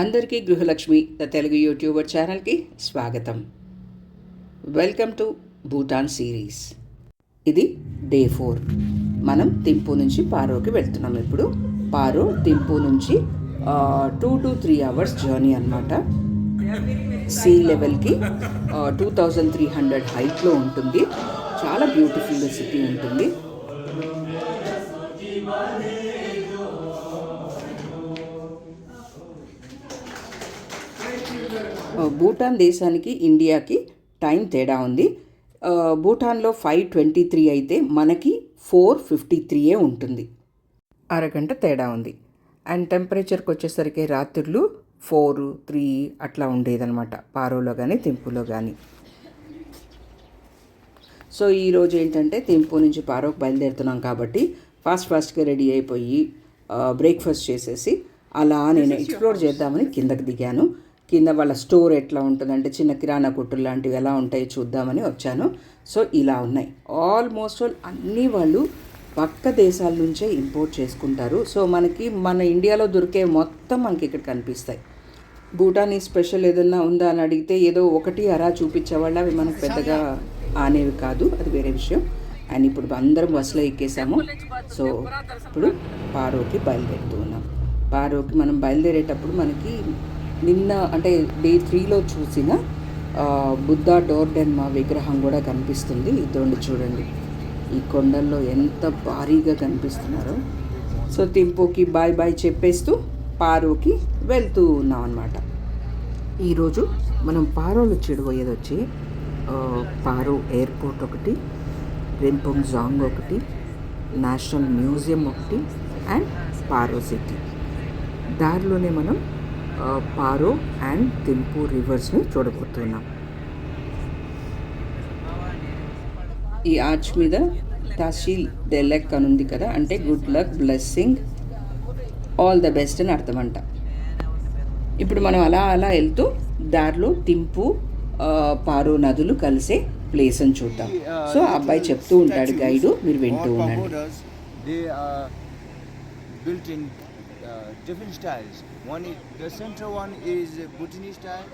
అందరికీ గృహలక్ష్మి the Telugu YouTuber ఛానల్కి స్వాగతం. Welcome to Bhutan series. ఇది డే ఫోర్. మనం తింపు నుంచి పారోకి వెళ్తున్నాం ఇప్పుడు. పారో తింపు నుంచి two to three hours journey అనమాట సీ లెవెల్కి టూ థౌజండ్ త్రీ హండ్రెడ్ హైట్లో ఉంటుంది. చాలా బ్యూటిఫుల్ సిటీ ఉంటుంది. భూటాన్ దేశానికి ఇండియాకి టైం తేడా ఉంది. భూటాన్లో ఫైవ్ ట్వంటీ త్రీ అయితే మనకి ఫోర్ ఫిఫ్టీ త్రీయే ఉంటుంది. అరగంట తేడా ఉంది. అండ్ టెంపరేచర్కి వచ్చేసరికి రాత్రులు ఫోర్ త్రీ అట్లా ఉండేదన్నమాట. పారోలో కానీ తింపులో కానీ సో ఈరోజు ఏంటంటే తింపు నుంచి పారోకు బయలుదేరుతున్నాం కాబట్టి ఫాస్ట్ ఫాస్ట్గా రెడీ అయిపోయి బ్రేక్ఫాస్ట్ చేసేసి అలా నేను ఎక్స్ప్లోర్ చేద్దామని కిందకి దిగాను. కింద వాళ్ళ స్టోర్ ఎట్లా ఉంటుందంటే చిన్న కిరాణా కొట్టులు లాంటివి ఎలా ఉంటాయో చూద్దామని వచ్చాను. సో ఇలా ఉన్నాయి. ఆల్మోస్ట్ ఆల్ అన్నీ వాళ్ళు పక్క దేశాల నుంచే ఇంపోర్ట్ చేసుకుంటారు. సో మనకి మన ఇండియాలో దొరికే మొత్తం మనకి ఇక్కడ కనిపిస్తాయి. భూటానీ స్పెషల్ ఏదన్నా ఉందా అని అడిగితే ఏదో ఒకటి అరా చూపించేవాళ్ళు అవి మనకు పెద్దగా ఆనేవి కాదు. అది వేరే విషయం. అండ్ ఇప్పుడు అందరం బస్సులో ఎక్కేసాము. సో ఇప్పుడు పారోకి బయలుదేరుతూ ఉన్నాం. పారోకి మనం బయలుదేరేటప్పుడు మనకి నిన్న అంటే డే త్రీలో చూసిన బుద్ధ డోర్డెన్మా విగ్రహం కూడా కనిపిస్తుంది. ఇదోండి చూడండి. ఈ కొండల్లో ఎంత భారీగా కనిపిస్తున్నారో. సో తింపోకి బాయ్ బాయ్ చెప్పేస్తూ పారోకి వెళ్తూ ఉన్నాం అనమాట ఈరోజు మనం పారోలో చెడిపోయేది వచ్చి పారో ఎయిర్పోర్ట్ ఒకటి రింపొంగ్ జాంగ్ ఒకటి నేషనల్ మ్యూజియం ఒకటి అండ్ పారో సిటీ. దారిలోనే మనం పారో అండ్ తింపు రివర్స్ని చూడబోతున్నాం. ఈ ఆర్చ్ మీద తహసీల్ డెలెక్ అని ఉంది కదా అంటే good luck blessing all the best అని అర్థం అంట ఇప్పుడు మనం అలా అలా వెళ్తూ దారిలో తింపు పారో నదులు కలిసే ప్లేస్ అని చూద్దాం. సో ఆ అబ్బాయి చెప్తూ ఉంటాడు గైడు మీరు వింటూ All ఉండండి different styles. One is, the center one is Bhutanese style,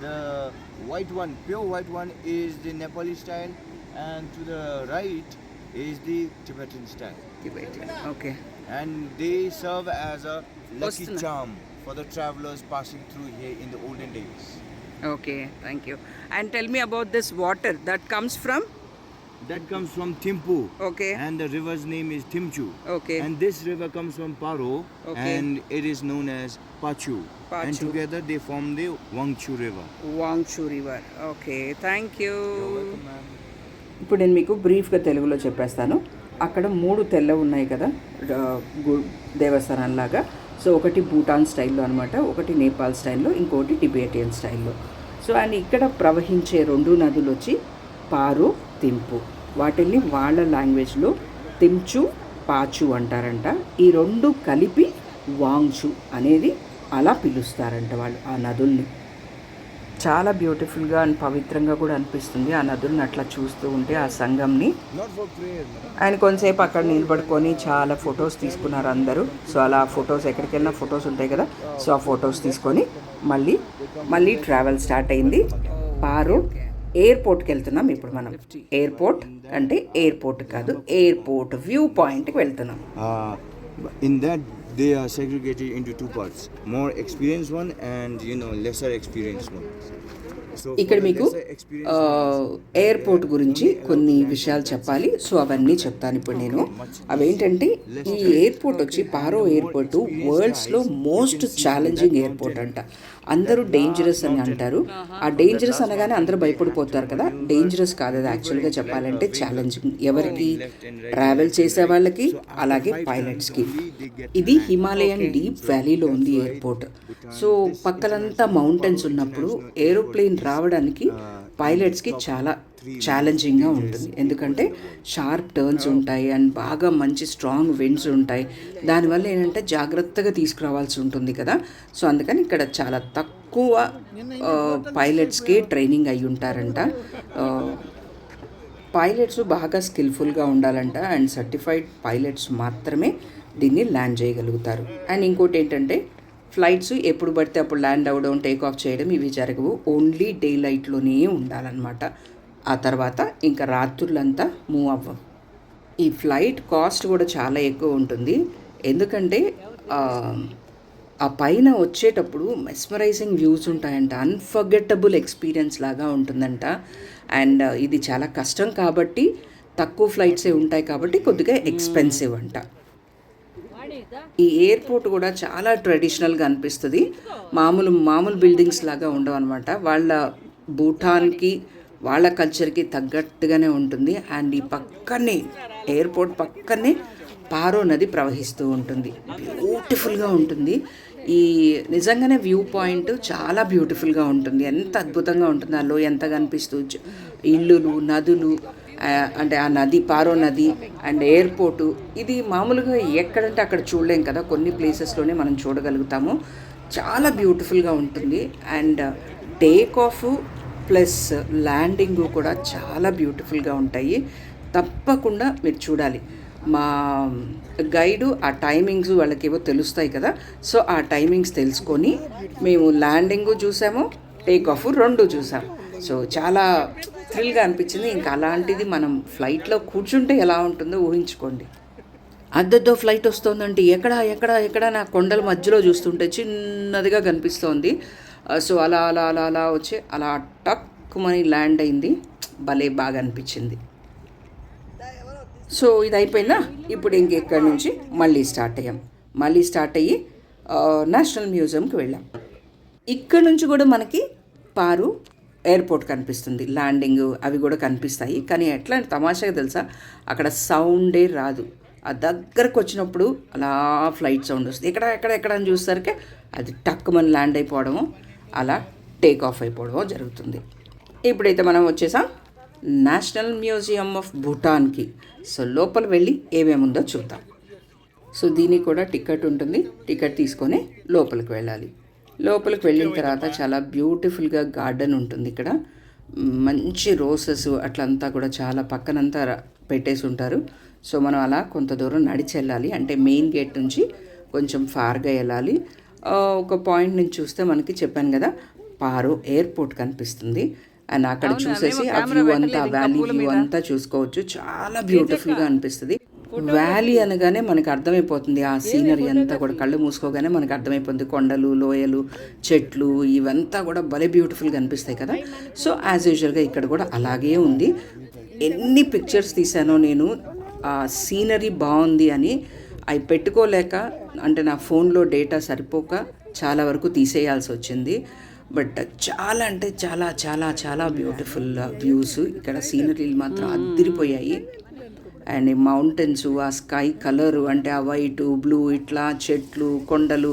the white one, pure white one is the Nepali style, and to the right is the Tibetan style. Tibetan, okay. And they serve as a lucky charm for the travelers passing through here in the olden days. Okay, thank you. And tell me about this water that comes from That comes from Thimphu. Okay And the river's name is Timchu. Okay. And this river comes from Paro Okay. and it is known as Pachu. And Pachu. together they form the Wangchu River. Wangchu river okay thank you welcome, ma'am. ఇప్పుడు నేను మీకు బ్రీఫ్గా తెలుగులో చెప్పేస్తాను అక్కడ మూడు తెల్ల ఉన్నాయి కదా ర- గు- దేవస్థానాల్లాగా సో ఒకటి భూటాన్ స్టైల్లో అనమాట ఒకటి నేపాల్ స్టైల్లో ఇంకోటి టిబేటియన్ స్టైల్లో సో అండ్ ఇక్కడ ప్రవహించే రెండు నదులు వచ్చి పారు తింపు వాటిని వాళ్ళ లాంగ్వేజ్లో తించు పాచు అంటారంట. ఈ రెండు కలిపి వాంగ్చు అనేది అలా పిలుస్తారంట వాళ్ళు ఆ నదుల్ని. చాలా బ్యూటిఫుల్గా అండ్ పవిత్రంగా కూడా అనిపిస్తుంది ఆ నదుల్ని అట్లా చూస్తూ ఉంటే ఆ సంఘంని. ఆయన కొంతసేపు అక్కడ నిలబడుకొని చాలా ఫొటోస్ తీసుకున్నారు అందరూ. సో అలా ఫొటోస్ ఎక్కడికి వెళ్ళినా ఫొటోస్ ఉంటాయి కదా సో ఆ ఫొటోస్ తీసుకొని మళ్ళీ మళ్ళీ ట్రావెల్ స్టార్ట్ అయింది. పారు ఎయిర్పోర్ట్కి వెళ్తున్నాం. ఇప్పుడు మనం ఎయిర్పోర్ట్ అంటే ఎయిర్పోర్ట్ కాదు ఎయిర్పోర్ట్ వ్యూ పాయింట్కి వెళ్తున్నాం. they are segregated into two parts. More experienced one and you know lesser experienced one. So for ఇక్కడ మీకు ఎయిర్పోర్ట్ గురించి కొన్ని విషయాలు చెప్పాలి. సో అవన్నీ చెప్తాను ఇప్పుడు నేను. అవేంటంటే ఈ ఎయిర్పోర్ట్ వచ్చి పారో ఎయిర్పోర్ట్ వరల్డ్స్లో మోస్ట్ ఛాలెంజింగ్ ఎయిర్పోర్ట్ అంట. అందరూ డేంజరస్ అని అంటారు. ఆ డేంజరస్ అనగానే అందరూ భయపడిపోతారు కదా. డేంజరస్ కాదు అది యాక్చువల్గా చెప్పాలంటే ఛాలెంజింగ్ ఎవరికి? ట్రావెల్ చేసే వాళ్ళకి అలాగే పైలట్స్కి ఇది హిమాలయన్ డీప్ వ్యాలీలో ఉంది ఎయిర్పోర్ట్ సో పక్కలంతా మౌంటైన్స్ ఉన్నప్పుడు ఏరోప్లేన్ రావడానికి పైలట్స్కి చాలా ఛాలెంజింగ్గా ఉంటుంది. ఎందుకంటే షార్ప్ టర్న్స్ ఉంటాయి అండ్ బాగా మంచి స్ట్రాంగ్ విండ్స్ ఉంటాయి. దానివల్ల ఏంటంటే జాగ్రత్తగా తీసుకురావాల్సి ఉంటుంది కదా. సో అందుకని ఇక్కడ చాలా తక్కువ పైలట్స్కి ట్రైనింగ్ అయి ఉంటారంట. పైలట్స్ బాగా స్కిల్ఫుల్గా ఉండాలంట అండ్ సర్టిఫైడ్ పైలట్స్ మాత్రమే దీన్ని ల్యాండ్ చేయగలుగుతారు. అండ్ ఇంకోటి ఏంటంటే ఫ్లైట్స్ ఎప్పుడు పడితే అప్పుడు ల్యాండ్ అవ్వడం టేక్ ఆఫ్ చేయడం ఇవి జరగవు. ఓన్లీ డే లైట్లోనే ఉండాలన్నమాట. ఆ తర్వాత ఇంకా రాత్రులంతా మూవ్ అవ్వం. ఈ ఫ్లైట్ కాస్ట్ కూడా చాలా ఎక్కువ ఉంటుంది. ఎందుకంటే ఆ, ఆ పైన వచ్చేటప్పుడు మెస్మరైజింగ్ వ్యూస్ ఉంటాయంట. అన్ఫర్గెట్టబుల్ ఎక్స్పీరియన్స్ లాగా ఉంటుందంట. అండ్ ఇది చాలా కష్టం కాబట్టి తక్కువ ఫ్లైట్సే ఉంటాయి కాబట్టి కొద్దిగా ఎక్స్పెన్సివ్ అంట. ఈ ఎయిర్పోర్ట్ కూడా చాలా ట్రెడిషనల్గా అనిపిస్తుంది. మామూలు మామూలు బిల్డింగ్స్ లాగా ఉండవు అనమాట వాళ్ళ భూటాన్కి వాళ్ళ కల్చర్కి తగ్గట్టుగానే ఉంటుంది. అండ్ ఈ పక్కనే ఎయిర్పోర్ట్ పక్కనే పారో నది ప్రవహిస్తూ ఉంటుంది. బ్యూటిఫుల్గా ఉంటుంది. ఈ నిజంగానే వ్యూ పాయింట్ చాలా బ్యూటిఫుల్గా ఉంటుంది. ఎంత అద్భుతంగా ఉంటుంది ఆ లోయ ఎంత కనిపిస్తూ ఇల్లులు నదులు అంటే ఆ నది పారో నది అండ్ ఎయిర్పోర్టు ఇది మామూలుగా ఎక్కడంటే అక్కడ చూడలేం కదా. కొన్ని ప్లేసెస్లోనే మనం చూడగలుగుతాము. చాలా బ్యూటిఫుల్గా ఉంటుంది. And take off plus landing కూడా చాలా బ్యూటిఫుల్గా ఉంటాయి. తప్పకుండా మీరు చూడాలి. మా గైడు ఆ టైమింగ్స్ వాళ్ళకేవో తెలుస్తాయి కదా. సో ఆ టైమింగ్స్ తెలుసుకొని మేము ల్యాండింగ్ చూసాము టేక్ ఆఫ్ రెండు చూసాము. సో చాలా థ్రిల్గా అనిపించింది. ఇంకా అలాంటిది మనం ఫ్లైట్లో కూర్చుంటే ఎలా ఉంటుందో ఊహించుకోండి. అద్దెతో ఫ్లైట్ వస్తుందంటే ఎక్కడ ఎక్కడ ఎక్కడ నా కొండల మధ్యలో చూస్తుంటే చిన్నదిగా కనిపిస్తోంది. సో అలా అలా అలా అలా వచ్చి అలా టక్కుమని ల్యాండ్ అయింది. భలే బాగా అనిపించింది. సో ఇది అయిపోయిందా? ఇప్పుడు ఇంకెక్కడి నుంచి మళ్ళీ స్టార్ట్ అయ్యాం. మళ్ళీ స్టార్ట్ అయ్యి నేషనల్ మ్యూజియంకి వెళ్ళాం. ఇక్కడ నుంచి కూడా మనకి పారు ఎయిర్పోర్ట్ కనిపిస్తుంది. ల్యాండింగ్ అవి కూడా కనిపిస్తాయి. కానీ ఎట్లా తమాషాగా తెలుసా? అక్కడ సౌండే రాదు. ఆ దగ్గరకు వచ్చినప్పుడు అలా ఫ్లైట్ సౌండ్ వస్తుంది. ఎక్కడ ఎక్కడ ఎక్కడ అని చూసేసరికి అది టక్కుమని ల్యాండ్ అయిపోవడము అలా టేక్ ఆఫ్ అయిపోవడమో జరుగుతుంది. ఇప్పుడైతే మనం వచ్చేసాం నేషనల్ మ్యూజియం ఆఫ్ భూటాన్కి. సో లోపల వెళ్ళి ఏమేమి ఉందో చూద్దాం. సో దీనికి కూడా టికెట్ ఉంటుంది. టికెట్ తీసుకొని లోపలికి వెళ్ళాలి. లోపలికి వెళ్ళిన తర్వాత చాలా బ్యూటిఫుల్గా గార్డెన్ ఉంటుంది ఇక్కడ. మంచి రోసెస్ అట్లంతా కూడా చాలా పక్కనంతా పెట్టేసి ఉంటారు సో మనం అలా కొంత దూరం నడిచి వెళ్ళాలి. అంటే మెయిన్ గేట్ నుంచి కొంచెం ఫార్గా వెళ్ళాలి. ఆ, ఒక పాయింట్ నుంచి చూస్తే మనకి చెప్పాను కదా పారో ఎయిర్పోర్ట్ కనిపిస్తుంది. అండ్ అక్కడ చూసేసి ఆ వ్యూ అంతా వ్యాలీ వ్యూ అంతా చూసుకోవచ్చు. చాలా బ్యూటిఫుల్గా అనిపిస్తుంది. వ్యాలీ అనగానే మనకు అర్థమైపోతుంది. ఆ సీనరీ అంతా కూడా కళ్ళు మూసుకోగానే మనకు అర్థమైపోతుంది. కొండలు లోయలు చెట్లు ఇవంతా కూడా భలే బ్యూటిఫుల్గా అనిపిస్తాయి కదా. సో యాజ్ యూజువల్గా ఇక్కడ కూడా అలాగే ఉంది. ఎన్ని పిక్చర్స్ తీసానో నేను ఆ సీనరీ బాగుంది అని అవి పెట్టుకోలేక అంటే నా ఫోన్లో డేటా సరిపోక చాలా వరకు తీసేయాల్సి వచ్చింది. బట్ చాలా అంటే చాలా చాలా చాలా బ్యూటిఫుల్ వ్యూస్. ఇక్కడ సీనరీలు మాత్రం అద్దరిపోయాయి. అండ్ ఈ మౌంటైన్స్ ఆ స్కై కలరు అంటే ఆ వైటు బ్లూ ఇట్లా చెట్లు కొండలు.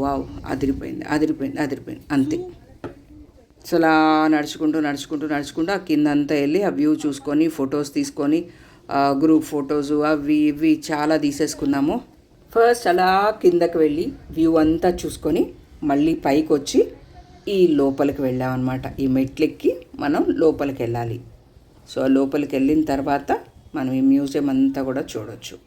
వావ్ అదిరిపోయింది అదిరిపోయింది అదిరిపోయింది అంతే. సో అలా నడుచుకుంటూ నడుచుకుంటూ నడుచుకుంటూ ఆ కింద అంతా వెళ్ళి ఆ వ్యూ చూసుకొని ఫొటోస్ తీసుకొని గ్రూప్ ఫొటోస్ అవి ఇవి చాలా తీసేసుకున్నాము ఫస్ట్ అలా కిందకి వెళ్ళి వ్యూ అంతా చూసుకొని మళ్ళీ పైకి వచ్చి ఈ లోపలికి వెళ్ళామన్నమాట. ఈ మెట్లెక్కి మనం లోపలికి వెళ్ళాలి. సో ఆ లోపలికి వెళ్ళిన తర్వాత మనం ఈ మ్యూజియం అంతా కూడా చూడొచ్చు.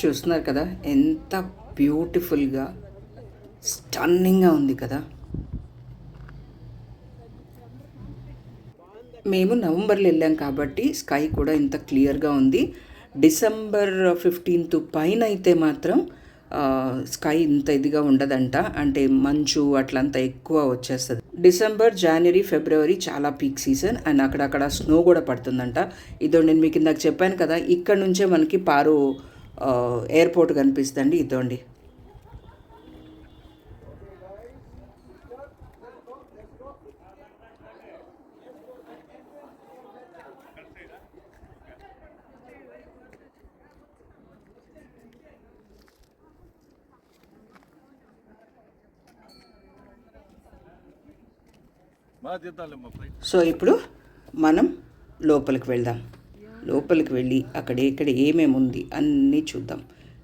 చూస్తున్నారు కదా? ఎంత బ్యూటిఫుల్గా స్టన్నింగ్గా ఉంది కదా? మేము నవంబర్లో వెళ్ళాం కాబట్టి స్కై కూడా ఇంత క్లియర్గా ఉంది. డిసెంబర్ ఫిఫ్టీన్త్ పైన అయితే మాత్రం స్కై ఇంత ఇదిగా ఉండదంట. అంటే మంచు అట్లంతా ఎక్కువ వచ్చేస్తుంది. డిసెంబర్ జనవరి ఫిబ్రవరి చాలా పీక్ సీజన్. అండ్ అక్కడక్కడ స్నో కూడా పడుతుందంట. ఇదో నేను మీకు ఇందాక చెప్పాను కదా ఇక్కడ నుంచే మనకి పారు ఎయిర్పోర్ట్ కనిపిస్తుందండి ఇదోండి. సో ఇప్పుడు మనం లోపలికి వెళ్దాం. లోపలికి వెళ్ళి అక్కడ ఇక్కడ ఏమేమి ఉంది అన్నీ చూద్దాం.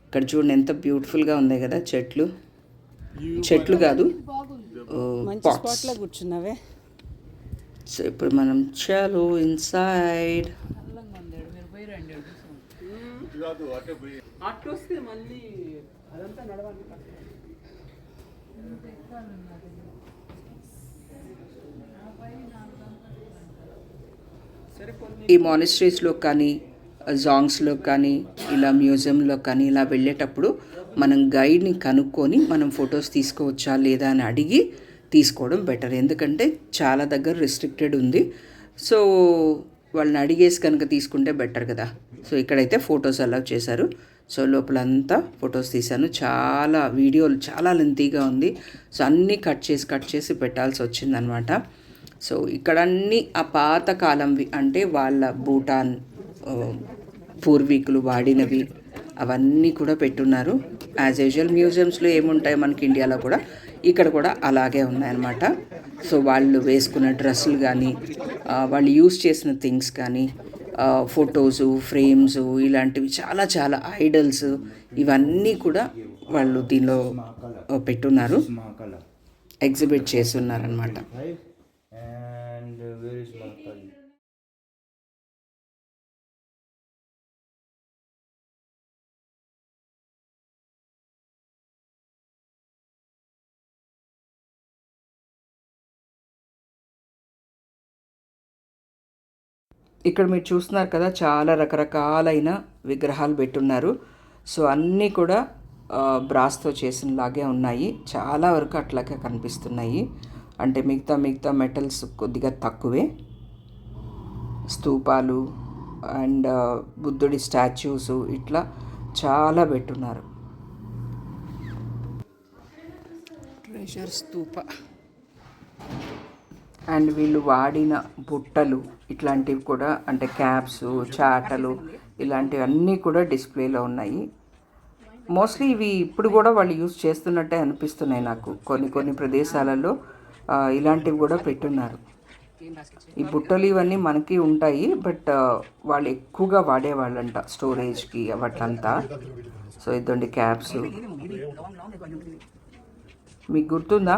ఇక్కడ చూడండి ఎంత బ్యూటిఫుల్గా ఉన్నాయి కదా చెట్లు. చెట్లు కాదు కూర్చున్నావే. సో ఇప్పుడు మనం చలో ఇన్సైడ్ మళ్ళీ అదంతా ఈ మానిస్ట్రీస్లో కానీ జాంగ్స్లో కానీ ఇలా మ్యూజియంలో కానీ ఇలా వెళ్ళేటప్పుడు మనం గైడ్ని కనుక్కొని మనం ఫొటోస్ తీసుకోవచ్చా లేదా అని అడిగి తీసుకోవడం బెటర్ ఎందుకంటే చాలా దగ్గర రిస్ట్రిక్టెడ్ ఉంది. సో వాళ్ళని అడిగేసి కనుక తీసుకుంటే బెటర్ కదా. సో ఇక్కడైతే ఫొటోస్ అలౌ చేశారు. సో లోపలంతా ఫొటోస్ తీశాను. చాలా వీడియోలు చాలా లెంతీగా ఉంది. సో అన్నీ కట్ చేసి కట్ చేసి పెట్టాల్సి వచ్చిందనమాట సో ఇక్కడ అన్ని ఆ పాతకాలంవి అంటే వాళ్ళ భూటాన్ పూర్వీకులు వాడినవి అవన్నీ కూడా పెట్టున్నారు. యాజ్ యూజువల్ మ్యూజియంస్లో ఏముంటాయి మనకి ఇండియాలో కూడా ఇక్కడ కూడా అలాగే ఉన్నాయన్నమాట. సో వాళ్ళు వేసుకున్న డ్రెస్సులు కానీ వాళ్ళు యూస్ చేసిన థింగ్స్ కానీ ఫొటోస్ ఫ్రేమ్స్ ఇలాంటివి చాలా చాలా ఐడల్స్ ఇవన్నీ కూడా వాళ్ళు దీనిలో పెట్టున్నారు. ఎగ్జిబిట్ చేస్తున్నారనమాట ఇక్కడ మీరు చూస్తున్నారు కదా చాలా రకరకాలైన విగ్రహాలు పెట్టున్నారు. సో అన్నీ కూడా బ్రాస్తో చేసినలాగే ఉన్నాయి. చాలా వరకు అట్లాగే కనిపిస్తున్నాయి. అంటే మిగతా మిగతా మెటల్స్ కొద్దిగా తక్కువే. స్తూపాలు అండ్ బుద్ధుడి స్టాచ్యూస్ ఇట్లా చాలా పెట్టున్నారు. ట్రెషర్ స్తూప. అండ్ వీళ్ళు వాడిన బుట్టలు ఇట్లాంటివి కూడా అంటే క్యాప్స్ చాటలు ఇలాంటివన్నీ కూడా డిస్ప్లేలో ఉన్నాయి. మోస్ట్లీ ఇవి ఇప్పుడు కూడా వాళ్ళు యూజ్ చేస్తున్నట్టే అనిపిస్తున్నాయి నాకు. కొన్ని కొన్ని ప్రదేశాలలో ఇలాంటివి కూడా పెట్టున్నారు. ఈ బుట్టలు ఇవన్నీ మనకి ఉంటాయి బట్ వాళ్ళు ఎక్కువగా వాడేవాళ్ళంట స్టోరేజ్కి అవట్లంతా సో ఇదండి క్యాప్స్ మీకు గుర్తుందా?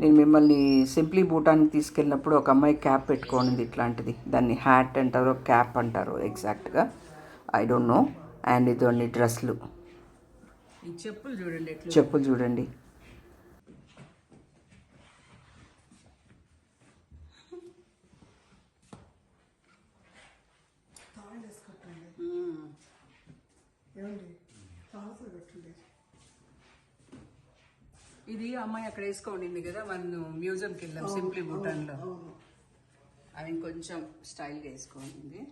నేను మిమ్మల్ని సింప్లీ భూటానికి తీసుకెళ్ళినప్పుడు ఒక అమ్మాయి క్యాప్ పెట్టుకోనింది ఇట్లాంటిది. దాన్ని హ్యాట్ అంటారో క్యాప్ అంటారో ఎగ్జాక్ట్గా ఐ డోంట్ నో అండ్ ఇదండి డ్రెస్లు. ఈ చెప్పులు చూడండి చెప్పులు చూడండి. ఇది అమ్మాయి అక్కడ వేసుకోండింది కదా మనం మ్యూజియంకి వెళ్ళాం సింప్లీ భూటాన్లో అవి కొంచెం స్టైల్గా వేసుకోండి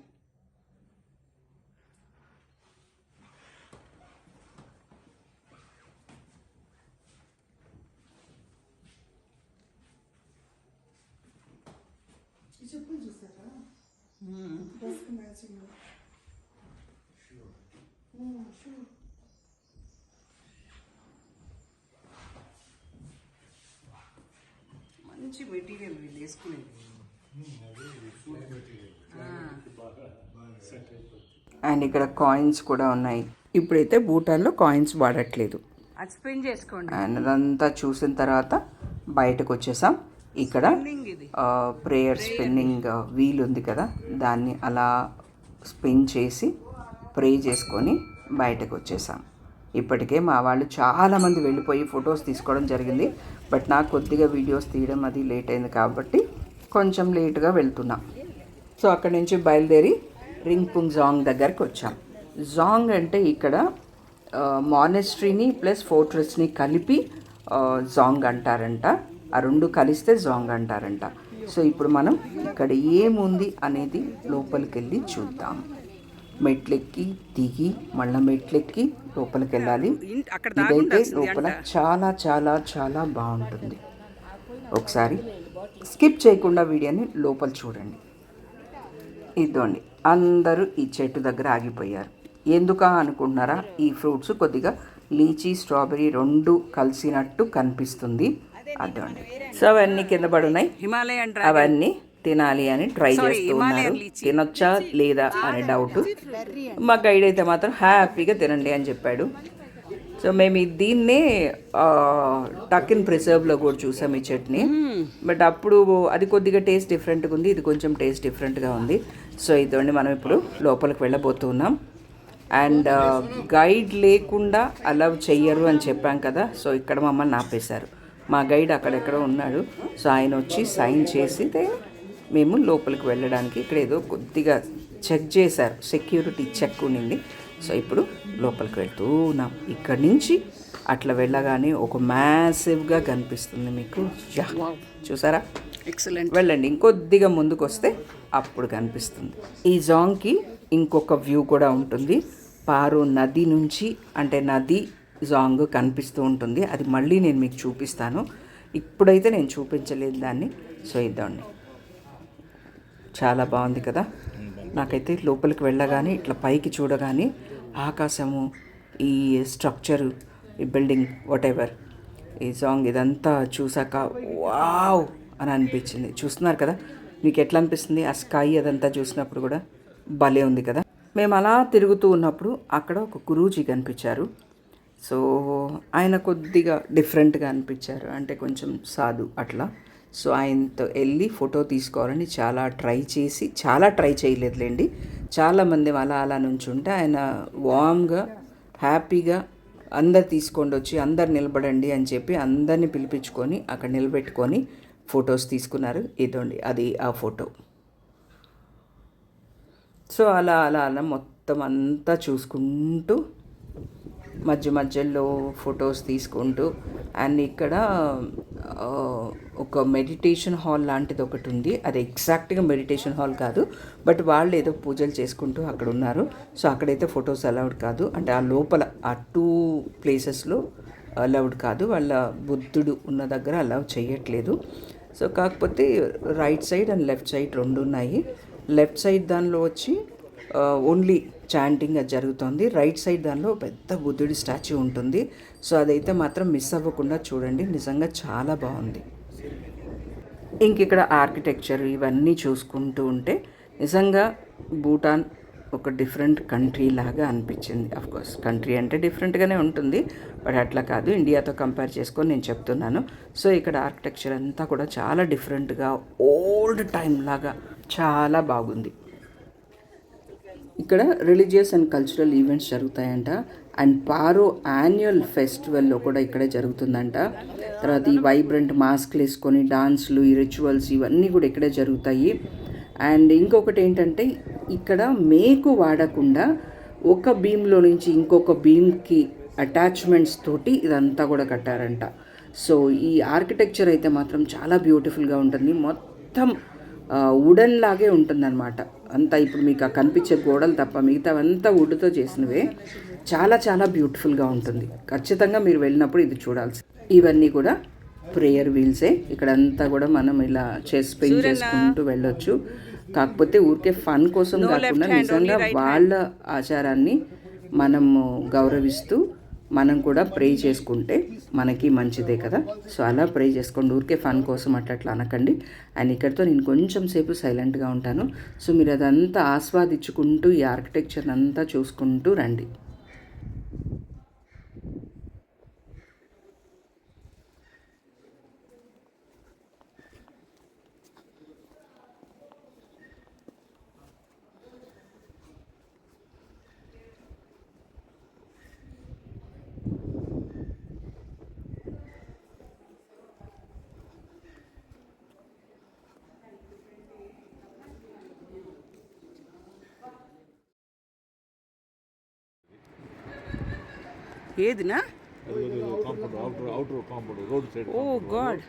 మంచి మెటీరియల్ వీళ్ళు వేసుకునేది. అండ్ ఇక్కడ కాయిన్స్ కూడా ఉన్నాయి. ఇప్పుడైతే భూటాన్లో కాయిన్స్ వాడట్లేదు. అది చేసుకోండి. అండ్ అదంతా చూసిన తర్వాత బయటకు వచ్చేసాం. ఇక్కడ ప్రేయర్ స్పిన్నింగ్ వీల్ ఉంది కదా. దాన్ని అలా స్పిన్ చేసి ప్రే చేసుకొని బయటకు వచ్చేసాం. ఇప్పటికే మా వాళ్ళు చాలామంది వెళ్ళిపోయి ఫొటోస్ తీసుకోవడం జరిగింది. బట్ నాకు కొద్దిగా వీడియోస్ తీయడం అది లేట్ అయింది కాబట్టి కొంచెం లేటుగా వెళ్తున్నాం. సో అక్కడి నుంచి బయలుదేరి రింగ్పుంగ్ జాంగ్ దగ్గరికి వచ్చాం. జాంగ్ అంటే ఇక్కడ మానెస్ట్రీని ప్లస్ ఫోర్ట్రెస్ని కలిపి జాంగ్ అంటారంట. ఆ రెండు కలిస్తే జాంగ్ అంటారంట. సో ఇప్పుడు మనం ఇక్కడ ఏముంది అనేది లోపలికి వెళ్ళి చూద్దాం. మెట్లెక్కి దిగి మళ్ళీ మెట్లెక్కి లోపలికి వెళ్ళాలి ఇదైతే లోపల చాలా చాలా చాలా బాగుంటుంది. ఒకసారి స్కిప్ చేయకుండా వీడియోని లోపల చూడండి. ఇదండి అందరూ ఈ చెట్టు దగ్గర ఆగిపోయారు. ఎందుకా అనుకుంటున్నారా? ఈ ఫ్రూట్స్ కొద్దిగా లీచీ స్ట్రాబెరీ రెండు కలిసినట్టు కనిపిస్తుంది. అదండి సో అవన్నీ కింద పడున్నాయి. అవన్నీ తినాలి అని ట్రై చేస్తూ ఉన్నారు. తినొచ్చా లేదా అనే డౌట్. మా గైడ్ అయితే మాత్రం హ్యాపీగా తినండి అని చెప్పాడు. సో మేము దీన్నే టకిన్ ప్రిజర్వ్లో కూడా చూసాం ఈ చట్నీ. బట్ అప్పుడు అది కొద్దిగా టేస్ట్ డిఫరెంట్గా ఉంది ఇది కొంచెం టేస్ట్ డిఫరెంట్గా ఉంది. సో ఇదండి మనం ఇప్పుడు లోపలికి వెళ్ళబోతున్నాం అండ్ గైడ్ లేకుండా అలవ్ చెయ్యరు అని చెప్పాం కదా. సో ఇక్కడ మమ్మల్ని ఆపేశారు. మా గైడ్ అక్కడెక్కడ ఉన్నాడు. సో ఆయన వచ్చి సైన్ చేసితే మేము లోపలికి వెళ్ళడానికి ఇక్కడ ఏదో కొద్దిగా చెక్ చేశారు. సెక్యూరిటీ చెక్ ఉండింది. సో ఇప్పుడు లోపలికి వెళ్తూ ఉన్నాం. ఇక్కడి నుంచి అట్లా వెళ్ళగానే ఒక మ్యాసివ్గా కనిపిస్తుంది మీకు. యా చూసారా? ఎక్సలెంట్ వెళ్ళండి. ఇంకొద్దిగా ముందుకు వస్తే అప్పుడు కనిపిస్తుంది. ఈ జాంగ్కి ఇంకొక వ్యూ కూడా ఉంటుంది. పారు నది నుంచి అంటే నది జాంగ్ కనిపిస్తూ ఉంటుంది. అది మళ్ళీ నేను మీకు చూపిస్తాను. ఇప్పుడైతే నేను చూపించలేదు దాన్ని. సో ఇద్దాండి చాలా బాగుంది కదా. నాకైతే లోపలికి వెళ్ళగానే ఇట్లా పైకి చూడగానే ఆకాశము ఈ స్ట్రక్చరు ఈ బిల్డింగ్ వాట్ ఎవర్ ఈ సాంగ్ ఇదంతా చూసాక వావ్ అని అనిపించింది. చూస్తున్నారు కదా? మీకు ఎట్లా అనిపిస్తుంది? ఆ స్కై అదంతా చూసినప్పుడు కూడా భలే ఉంది కదా? మేము అలా తిరుగుతూ ఉన్నప్పుడు అక్కడ ఒక గురూజీ కనిపించారు. సో ఆయన కొద్దిగా డిఫరెంట్గా అనిపించారు. అంటే కొంచెం సాధు అట్లా. సో ఆయనతో వెళ్ళి ఫోటో తీసుకోవాలని చాలా ట్రై చేసి చాలా ట్రై చేయలేదులేండి. చాలామంది అలా అలా నుంచి ఉంటే ఆయన వామ్గా హ్యాపీగా అందరు తీసుకోండి వచ్చి అందరు నిలబడండి అని చెప్పి అందరిని పిలిపించుకొని అక్కడ నిలబెట్టుకొని ఫొటోస్ తీసుకున్నారు. ఇదండి అది ఆ ఫోటో. సో అలా అలా అలా మొత్తం అంతా చూసుకుంటూ మధ్య మధ్యలో ఫొటోస్ తీసుకుంటూ అండ్ ఇక్కడ ఒక మెడిటేషన్ హాల్ లాంటిది ఒకటి ఉంది. అది ఎగ్జాక్ట్గా మెడిటేషన్ హాల్ కాదు బట్ వాళ్ళు ఏదో పూజలు చేసుకుంటూ అక్కడ ఉన్నారు. సో అక్కడైతే ఫొటోస్ అలౌడ్ కాదు. అంటే ఆ లోపల ఆ టూ ప్లేసెస్లో అలౌడ్ కాదు. వాళ్ళ బుద్ధుడు ఉన్న దగ్గర అలౌ చేయట్లేదు సో కాకపోతే right side and left side రెండు ఉన్నాయి లెఫ్ట్ సైడ్ దానిలో వచ్చి Uh, ఓన్లీ చాంటింగ్ అది జరుగుతుంది. రైట్ సైడ్ దానిలో పెద్ద బుద్ధుడి స్టాచ్యూ ఉంటుంది. సో అదైతే మాత్రం మిస్ అవ్వకుండా చూడండి. నిజంగా చాలా బాగుంది. ఇంక ఇక్కడ ఆర్కిటెక్చర్ ఇవన్నీ చూసుకుంటూ ఉంటే నిజంగా భూటాన్ ఒక డిఫరెంట్ కంట్రీ లాగా అనిపించింది. కోర్స్ కంట్రీ అంటే డిఫరెంట్గానే ఉంటుంది. బట్ అట్లా కాదు. ఇండియాతో కంపేర్ చేసుకొని నేను చెప్తున్నాను. సో ఇక్కడ ఆర్కిటెక్చర్ అంతా కూడా చాలా డిఫరెంట్గా ఓల్డ్ టైం లాగా చాలా బాగుంది. ఇక్కడ రిలీజియస్ అండ్ కల్చరల్ ఈవెంట్స్ జరుగుతాయంట. అండ్ పారో యాన్యువల్ ఫెస్టివల్లో కూడా ఇక్కడే జరుగుతుందంట. తర్వాత ఈ వైబ్రెంట్ మాస్క్లు వేసుకొని డాన్స్లు ఈ రిచువల్స్ ఇవన్నీ కూడా ఇక్కడే జరుగుతాయి. అండ్ ఇంకొకటి ఏంటంటే ఇక్కడ మేకు వాడకుండా ఒక బీమ్లో నుంచి ఇంకొక బీమ్కి అటాచ్మెంట్స్ తోటి ఇదంతా కూడా కట్టారంట. సో ఈ ఆర్కిటెక్చర్ అయితే మాత్రం చాలా బ్యూటిఫుల్గా ఉంటుంది. మొత్తం వుడన్ లాగే ఉంటుందన్నమాట. అంతా ఇప్పుడు మీకు ఆ కనిపించే గోడలు తప్ప మిగతావంతా వుడ్తో చేసినవే. చాలా చాలా బ్యూటిఫుల్గా ఉంటుంది. ఖచ్చితంగా మీరు వెళ్ళినప్పుడు ఇది చూడాల్సి. ఇవన్నీ కూడా ప్రేయర్ వీల్సే. ఇక్కడ అంతా కూడా మనం ఇలా చెస్ పెయిన్ చేసుకుంటూ వెళ్ళొచ్చు. కాకపోతే ఊరికే ఫన్ కోసం కాకుండా నిజంగా వాళ్ళ ఆచారాన్ని మనము గౌరవిస్తూ మనం కూడా ప్రే చేసుకుంటే మనకి మంచిదే కదా. సో అలా ప్రే చేసుకోండి. ఊరికే ఫన్ కోసం అట్లా అనకండి. అండ్ ఇక్కడితో నేను కొంచెం సేపు సైలెంట్గా ఉంటాను. సో మీరు అదంతా ఆస్వాదించుకుంటూ ఈ ఆర్కిటెక్చర్ అంతా చూసుకుంటూ రండి. ఏదినా ఓ గాడ్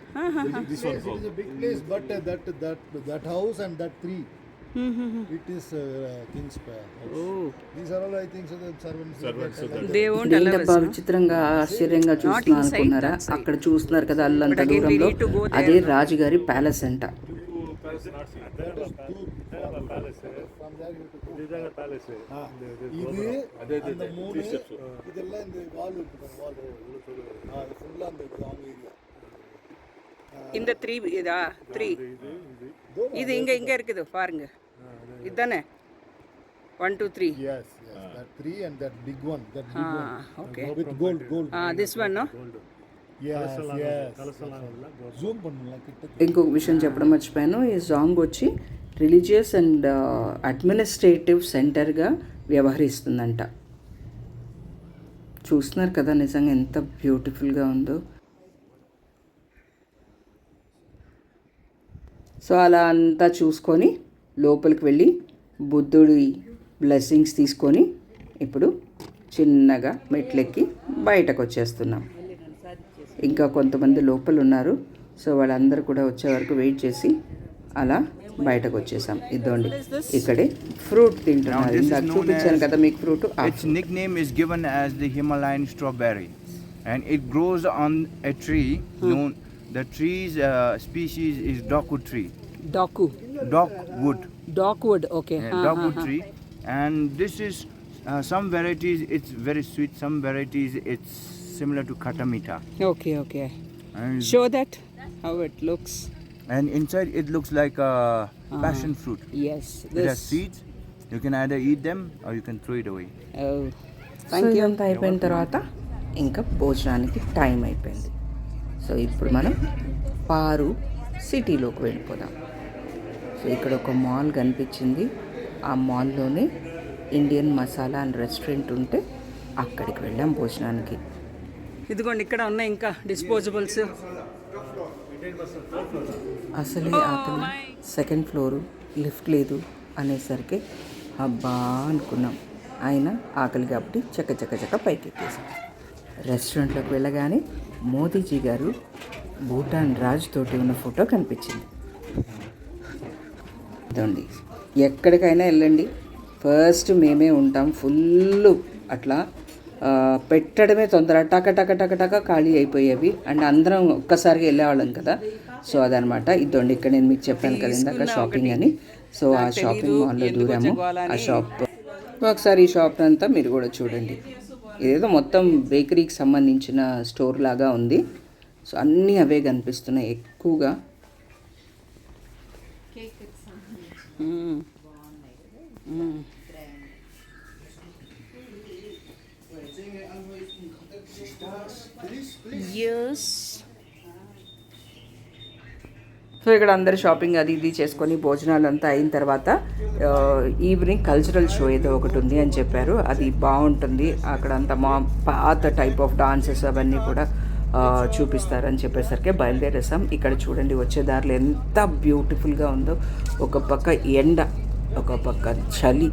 విచిత్రంగా ఆశ్చర్యంగా చూస్తున్నారు అనుకున్నారా అక్కడ చూస్తున్నారు కదా అల్లంత దూరంలో అదే రాజుగారి ప్యాలెస్ అంట இந்த த்ரீ இதா த்ரீ இது இங்க இங்க இருக்குது பாருங்க. இதுதானே? One two three three and that big one that okay with gold gold this one ఇంకొక విషయం చెప్పడం మర్చిపోయాను. ఈ సాంగ్ వచ్చి రిలీజియస్ అండ్ అడ్మినిస్ట్రేటివ్ సెంటర్గా వ్యవహరిస్తుందంట. చూస్తున్నారు కదా నిజంగా ఎంత బ్యూటిఫుల్గా ఉందో. సో అలా అంతా చూసుకొని లోపలికి వెళ్ళి బుద్ధుడి బ్లెస్సింగ్స్ తీసుకొని ఇప్పుడు చిన్నగా మెట్లెక్కి బయటకు వచ్చేస్తున్నాం ఇంకా కొంతమంది లోపల ఉన్నారు సో వాళ్ళందరూ కూడా వచ్చే వరకు వెయిట్ చేసి అలా బయటకు వచ్చేసాం ఇదోండి ఇక్కడే ఫ్రూట్ తింటున్నారు ఇందాక చూపించాను కదా మీకు fruit Its nickname is given as the Himalayan strawberry, and it grows on a tree known. The tree's uh, species is dogwood tree. డాకు Dogwood, dogwood okay yeah, dogwood tree, and this is uh, some varieties. It's very sweet. Some varieties it's similar to katamita, okay okay and, show that how it looks and inside it looks like a passion fruit. Yes It has seeds. You can either eat them or you can throw it away. Oh, so ఇదంతా అయిపోయిన తర్వాత ఇంకా భోజనానికి time అయిపోయింది. So ఇప్పుడు మనం పారు సిటీలోకి వెళ్ళిపోదాం. So ఇక్కడ ఒక మాల్ కనిపించింది. ఆ మాల్లోనే ఇండియన్ మసాలా అండ్ రెస్టారెంట్ ఉంటే అక్కడికి వెళ్ళాం భోజనానికి. ఇదిగోండి ఇక్కడ ఉన్నాయి ఇంకా డిస్పోజబుల్స్ అసలే అతను సెకండ్ ఫ్లోరు లిఫ్ట్ లేదు అనేసరికి అబ్బా అనుకున్నాం. ఆయన ఆకలి కాబట్టి చక్క చక్క చక్క పైకి ఎక్కేసాం రెస్టారెంట్లోకి వెళ్ళగానే మోదీజీ గారు భూటాన్ రాజ్ తోటి ఉన్న ఫోటో కనిపించింది. ఇదండి ఎక్కడికైనా వెళ్ళండి. ఫస్ట్ మేమే ఉంటాం ఫుల్ అట్లా పెట్టడమే తొందర. టక టక టక టక ఖాళీ అయిపోయేవి. అండ్ అందరం ఒక్కసారిగా వెళ్ళేవాళ్ళం కదా. సో అదనమాట. ఇదండి ఇక్కడ నేను మీకు చెప్పాను కదా ఇందాక షాపింగ్ అని. సో ఆ షాపింగ్ మాల్లో దూరాము. ఆ షాప్ ఒకసారి ఈ షాప్ అంతా మీరు కూడా చూడండి. ఇదేదో మొత్తం బేకరీకి సంబంధించిన స్టోర్ లాగా ఉంది. సో అన్నీ అవే కనిపిస్తున్నాయి. ఎక్కువగా. ఎస్ సో ఇక్కడ అందరు షాపింగ్ అది ఇది చేసుకొని భోజనాలు అంతా అయిన తర్వాత ఈవినింగ్ కల్చరల్ షో ఏదో ఒకటి ఉంది అని చెప్పారు. అది బాగుంటుంది. అక్కడ అంత మా పాత టైప్ ఆఫ్ డాన్సెస్ అవన్నీ కూడా చూపిస్తారని చెప్పేసరికి బయలుదేరేసాం. ఇక్కడ చూడండి వచ్చే దారిలో ఎంత బ్యూటిఫుల్గా ఉందో. ఒక పక్క ఎండ ఒక పక్క చలి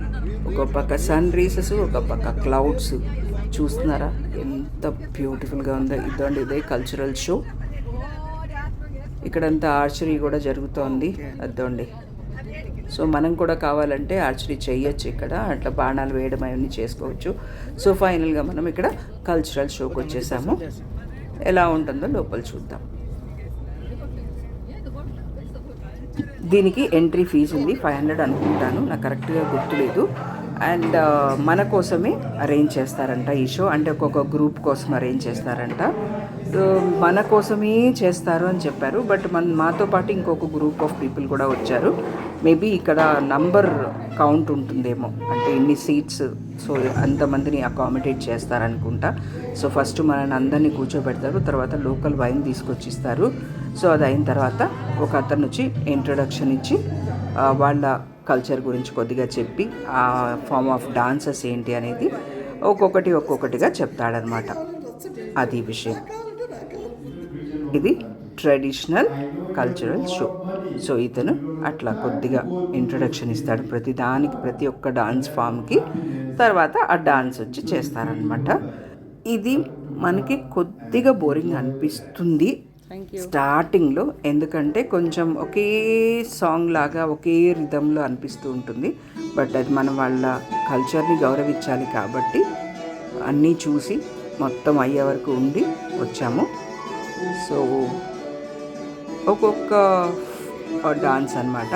ఒక పక్క సన్ రేసెస్ ఒక పక్క క్లౌడ్స్ చూస్తున్నారా? ఎంత బ్యూటిఫుల్గా ఉందో. ఇదండి ఇదే కల్చరల్ షో ఇక్కడంతా ఆర్చరీ కూడా జరుగుతోంది. అద్దండి. సో మనం కూడా కావాలంటే ఆర్చరీ చేయొచ్చు ఇక్కడ. అట్లా బాణాలు వేయడం అవన్నీ చేసుకోవచ్చు. సో ఫైనల్గా మనం ఇక్కడ కల్చరల్ షోకి వచ్చేసాము. ఎలా ఉంటుందో లోపల చూద్దాం. దీనికి ఎంట్రీ ఫీజు ఉంది. ఫైవ్ హండ్రెడ్ అనుకుంటాను. నాకు కరెక్ట్గా గుర్తులేదు. అండ్ మన కోసమే అరేంజ్ చేస్తారంట ఈ షో. అంటే ఒక్కొక్క గ్రూప్ కోసం అరేంజ్ చేస్తారంట. మన కోసమే చేస్తారు అని చెప్పారు. బట్ మన మాతో పాటు ఇంకొక గ్రూప్ ఆఫ్ పీపుల్ కూడా వచ్చారు. మేబీ ఇక్కడ నంబర్ కౌంట్ ఉంటుందేమో. అంటే ఇన్ని సీట్స్ సో అంతమందిని అకామిడేట్ చేస్తారనుకుంటా. సో ఫస్ట్ మనల్ని అందరినీ కూర్చోబెడతారు. తర్వాత లోకల్ వైన్ తీసుకొచ్చి ఇస్తారు సో అది అయిన తర్వాత ఒక అతను వచ్చి ఇంట్రొడక్షన్ ఇచ్చి వాళ్ళ కల్చర్ గురించి కొద్దిగా చెప్పి ఆ ఫామ్ ఆఫ్ డాన్సెస్ ఏంటి అనేది ఒక్కొక్కటి ఒక్కొక్కటిగా చెప్తాడనమాట. అది విషయం. ఇది ట్రెడిషనల్ కల్చరల్ షో సో ఇతను అట్లా కొద్దిగా ఇంట్రడక్షన్ ఇస్తాడు. ప్రతి దానికి ప్రతి ఒక్క డాన్స్ ఫామ్కి తర్వాత ఆ డాన్స్ వచ్చి చేస్తారనమాట. ఇది మనకి కొద్దిగా బోరింగ్ అనిపిస్తుంది. స్టార్టింగ్లో ఎందుకంటే కొంచెం ఒకే సాంగ్ లాగా ఒకే రిధంలో అనిపిస్తూ ఉంటుంది. బట్ అది మనం వాళ్ళ కల్చర్ని గౌరవించాలి కాబట్టి అన్నీ చూసి మొత్తం అయ్యే వరకు ఉండి వచ్చాము. సో ఒక్కొక్క డాన్స్ అన్నమాట.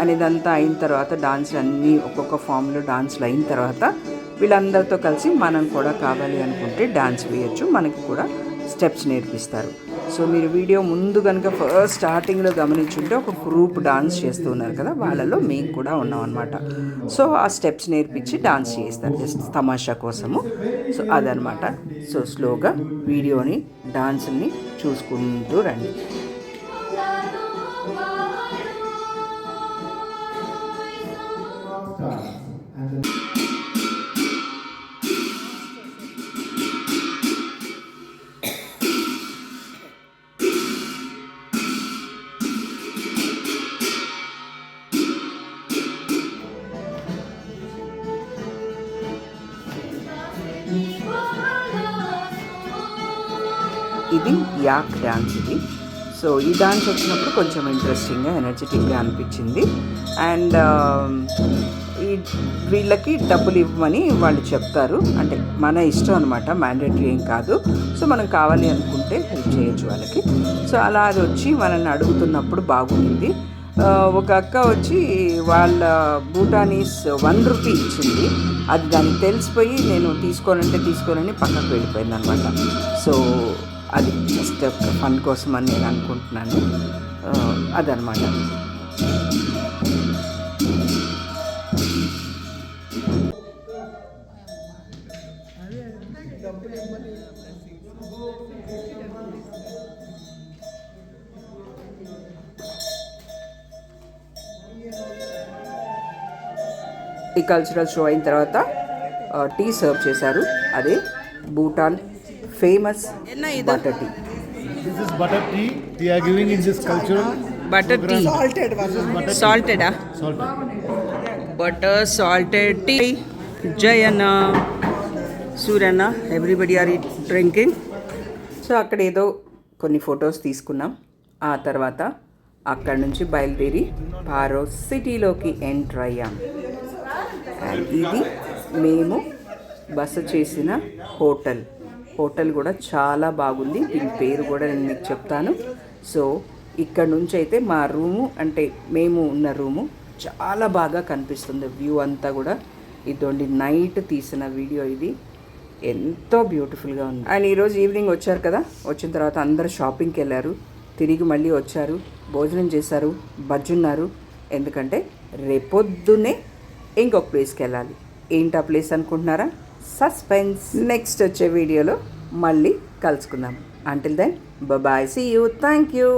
అండ్ ఇదంతా అయిన తర్వాత డాన్స్ అన్నీ ఒక్కొక్క ఫామ్లో డాన్స్లు అయిన తర్వాత వీళ్ళందరితో కలిసి మనం కూడా కావాలి అనుకుంటే డాన్స్ వేయచ్చు. మనకి కూడా స్టెప్స్ నేర్పిస్తారు. సో మీరు వీడియో ముందు కనుక ఫస్ట్ స్టార్టింగ్లో గమనించుంటే ఒక గ్రూప్ డాన్స్ చేస్తూ ఉన్నారు కదా వాళ్ళలో మేము కూడా ఉన్నాం అనమాట సో ఆ స్టెప్స్ నేర్పించి డాన్స్ చేస్తారు జస్ట్ తమాషా కోసము. సో అదనమాట సో స్లోగా వీడియోని డాన్స్ని చూసుకుంటూ రండి. ఇది డ్యాన్స్ ఇది సో ఈ డ్యాన్స్ వచ్చినప్పుడు కొంచెం ఇంట్రెస్టింగ్గా ఎనర్జెటిక్గా అనిపించింది. అండ్ ఈ వీళ్ళకి డబ్బులు ఇవ్వమని వాళ్ళు చెప్తారు. అంటే మన ఇష్టం అనమాట మ్యాండేటరీ ఏం కాదు. సో మనం కావాలి అనుకుంటే హెల్ప్ చేయొచ్చు వాళ్ళకి. సో అలా అది వచ్చి మనల్ని అడుగుతున్నప్పుడు బాగుంది. ఒక అక్క వచ్చి వాళ్ళ భూటానీస్ వన్ రూపీ ఇచ్చింది. అది దానికి తెలిసిపోయి నేను తీసుకోనంటే తీసుకోనని పక్కకు వెళ్ళిపోయింది అనమాట సో అది జస్ట్ ఒక ఫన్ కోసం అని నేను అనుకుంటున్నాను. అదనమాట ఈ కల్చరల్ షో అయిన తర్వాత టీ సర్వ్ చేశారు. అదే Bhutan famous tea this butter butter tea butter salted tea Jayana సూర్యన్న ఎవ్రీబడి ఆర్ ఈ డ్రింకింగ్ సో అక్కడ ఏదో కొన్ని ఫొటోస్ తీసుకున్నాం. ఆ తర్వాత అక్కడ నుంచి బయలుదేరి పారో సిటీలోకి ఎంటర్ అయ్యాం. అండ్ ఇది మేము బస చేసిన హోటల్. హోటల్ కూడా చాలా బాగుంది. దీని పేరు కూడా నేను మీకు చెప్తాను. సో ఇక్కడ నుంచి అయితే మా రూము అంటే మేము ఉన్న రూము చాలా బాగా కనిపిస్తుంది. వ్యూ అంతా కూడా. ఇదోండి నైట్ తీసిన వీడియో ఇది. ఎంతో బ్యూటిఫుల్గా ఉంది. అండ్ ఈరోజు ఈవినింగ్ వచ్చారు కదా? వచ్చిన తర్వాత అందరూ షాపింగ్కి వెళ్ళారు. తిరిగి మళ్ళీ వచ్చారు. భోజనం చేశారు. బజ్జున్నారు. ఎందుకంటే రేపొద్దునే ఇంకొక ప్లేస్కి వెళ్ళాలి. ఏంటి ఆ ప్లేస్ అనుకుంటున్నారా? సస్పెన్స్ నెక్స్ట్ వచ్చే వీడియోలో మళ్ళీ కలుసుకుందాం. Until then bye see you thank you